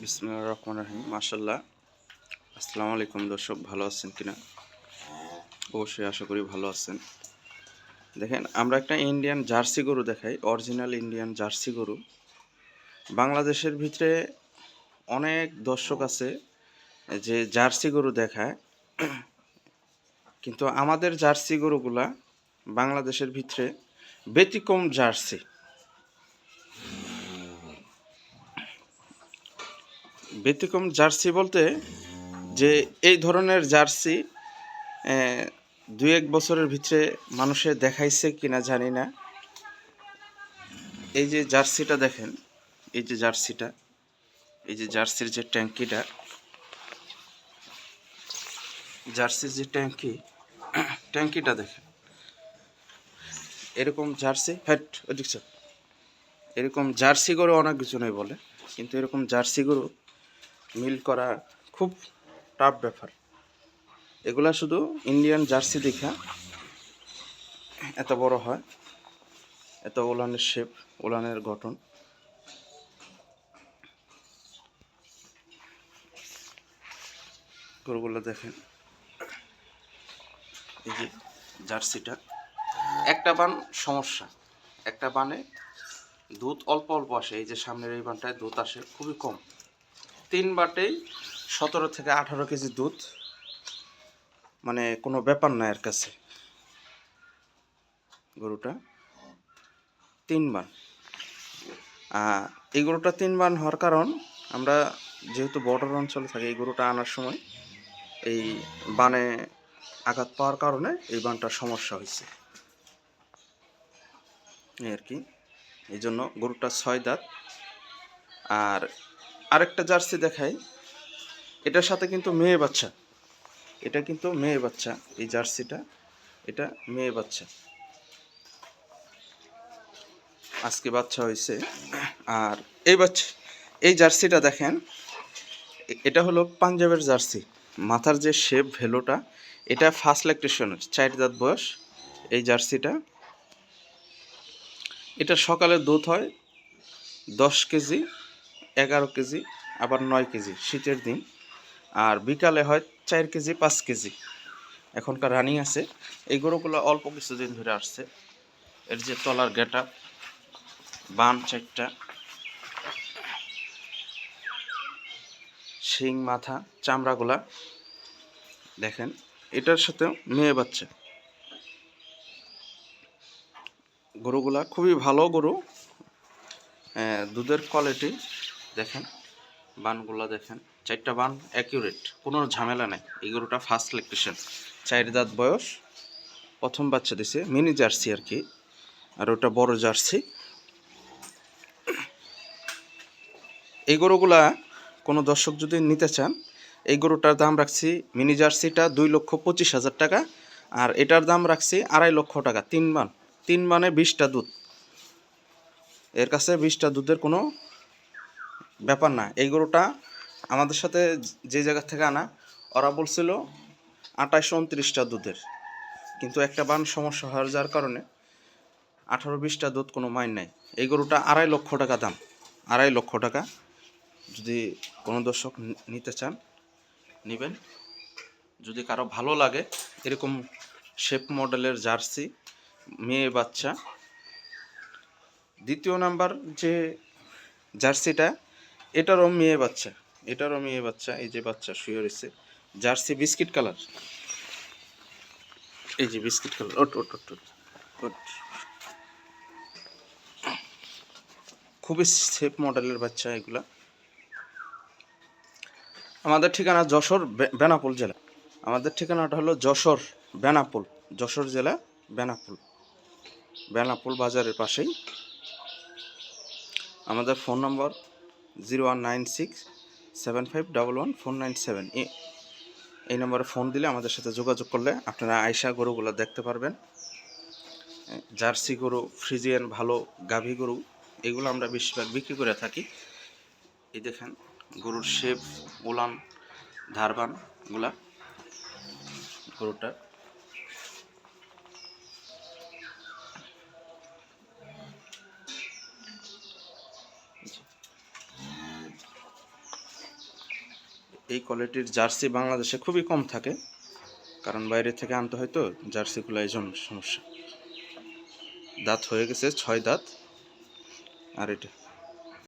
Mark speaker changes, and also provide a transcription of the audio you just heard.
Speaker 1: বিসমুল্লাহ রহমান রহিম। মাসাল্লাহ আসসালামু আলাইকুম দর্শক, ভালো আছেন কিনা? অবশ্যই আশা করি ভালো আছেন। দেখেন, আমরা একটা ইন্ডিয়ান জার্সি গরু দেখাই, অরিজিনাল ইন্ডিয়ান জার্সি গরু। বাংলাদেশের ভিতরে অনেক দর্শক আছে যে জার্সি গরু দেখায়, কিন্তু আমাদের জার্সি গরুগুলা বাংলাদেশের ভিতরে ব্যতিক্রম জার্সি। ব্যতিক্রম জার্সি বলতে যে এই ধরনের জার্সি দুই এক বছরের ভিতরে মানুষে দেখাইছে কিনা জানি না। এই যে জার্সিটা দেখেন, এই যে জার্সিটা, এই যে জার্সির যে ট্যাঙ্কিটা, জার্সির যে ট্যাঙ্কি, ট্যাঙ্কিটা দেখেন। এরকম জার্সি হ্যাট ওদিক এরকম জার্সি গরু অনেক কিছু নেই বলে, কিন্তু এরকম জার্সি গরু মিল করা খুব টাফ ব্যাপার। এগুলা শুধু ইন্ডিয়ান জার্সি দেখা। এত বড় হয়। এত উলানের শেপ উলানের গঠন। গরুগুলো দেখেন। এই যে জার্সিটা একটা বান সমস্যা। একটা বানে দুধ অল্প অল্প আসে। এই যে সামনের এই বানটায় দুধ আসে, খুবই কম। তিন বাটেই সতেরো থেকে আঠারো কেজি দুধ। মানে কোনো ব্যাপার না এর কাছে। গরুটা তিন বান। আর এই গরুটা তিন বান হওয়ার কারণ আমরা যেহেতু বর্ডার অঞ্চলে থাকি, এই গরুটা আনার সময় এই বানে আঘাত পাওয়ার কারণে এই বানটার সমস্যা হয়েছে। আর কি। এই জন্য গরুটা ছয় দাঁত। আর আরেকটা জার্সি দেখাই। এটার সাথে কিন্তু মেয়ে বাচ্চা। এটা কিন্তু মেয়ে বাচ্চা, এই জার্সিটা। এটা মেয়ে বাচ্চা। আজকে বাচ্চা হয়েছে। আর এই বাচ্চা, এই জার্সিটা দেখেন, এটা হলো পাঞ্জাবের জার্সি। মাথার যে শেপ ভেলোটা, এটা ফার্স্ট ল্যাকটেশনের চার দাঁত বয়স, এই জার্সিটা। এটা সকালে দুধ হয়, দশ কেজি। এগারো কেজি, আবার নয় কেজি শীতের দিন। আর বিকালে হয় চার কেজি, পাঁচ কেজি। এখনকার রানিং আছে। এই গরুগুলো অল্প কিছুদিন ধরে আসছে। এর যে তলার গেটা বান চারটা, শিং, মাথা, চামড়াগুলা, দেখেন, এটার সাথে মেয়ে বাচ্চা। গরুগুলা খুবই ভালো গরু। দুধের কোয়ালিটি দেখেন, বানগুলা দেখেন, চারটা বান অ্যাকিউরেট কোনো ঝামেলা নাই। এই গরুটা ফার্স্ট ইলেকট্রিশিয়ান চার দাঁত বয়স, প্রথম বাচ্চা দিছে মিনি জার্সি আর কি, আর ওটা বড় জার্সি এই গরুগুলা কোনো দর্শক যদি নিতে চান, এই গরুটার দাম রাখছি মিনি জার্সিটা দুই লক্ষ পঁচিশ হাজার টাকা, আর এটার দাম রাখছি আড়াই লক্ষ টাকা, তিন বান। তিন মানে বিশটা দুধ। এর কাছে বিশটা দুধের কোনো ব্যাপার না। এই গরুটা আমাদের সাথে যে জায়গা থেকে আনা, ওরা বলছিল আঠাশ উনত্রিশটা দুধের। কিন্তু একটা বান সমস্যা হওয়ার যার কারণে আঠারো বিশটা দুধ কোনো মাইন নাই। এই গরুটা আড়াই লক্ষ টাকা দাম। আড়াই লক্ষ টাকা। যদি কোনো দর্শক নিতে চান, নেবেন। যদি কারও ভালো লাগে, এরকম শেপ মডেলের জার্সি, মেয়ে বাচ্চা। দ্বিতীয় নাম্বার যে জার্সিটা এটারও মেয়ে বাচ্চা এটারও মেয়ে বাচ্চা এই যে বাচ্চা শুয়ে রয়েছে জার্সি বিস্কিট কালার। এই যে বিস্কিট কালার ওট ওট ওট ওট, ওট। খুবই সেফ মডেলের বাচ্চা এগুলা। আমাদের ঠিকানা যশোর বেনাপোল জেলা। আমাদের ঠিকানাটা হলো যশোর বেনাপোল যশোর জেলা বেনাপোল। বেনাপোল বাজারের পাশেই। আমাদের phone number zero one nine six seven five one four nine seven. এই নম্বরে ফোন দিলে আমাদের সাথে যোগাযোগ করলে আপনারা আয়সা গরুগুলো দেখতে পারবেন। জার্সি গরু, ফ্রিজিয়ান, ভালো গাভী গরু, এগুলো আমরা বেশিরভাগ বিক্রি করে থাকি। এই দেখেন, গরুর শেপ, উলান ধারবানগুলা এই কোয়ালিটির জার্সি বাংলাদেশে খুবই কম থাকে, কারণ বাইরে থেকে আনতে হয় তো জার্সিগুলো এই জন্য সমস্যা। দাঁত হয়ে গেছে ছয় দাঁত। আর এটা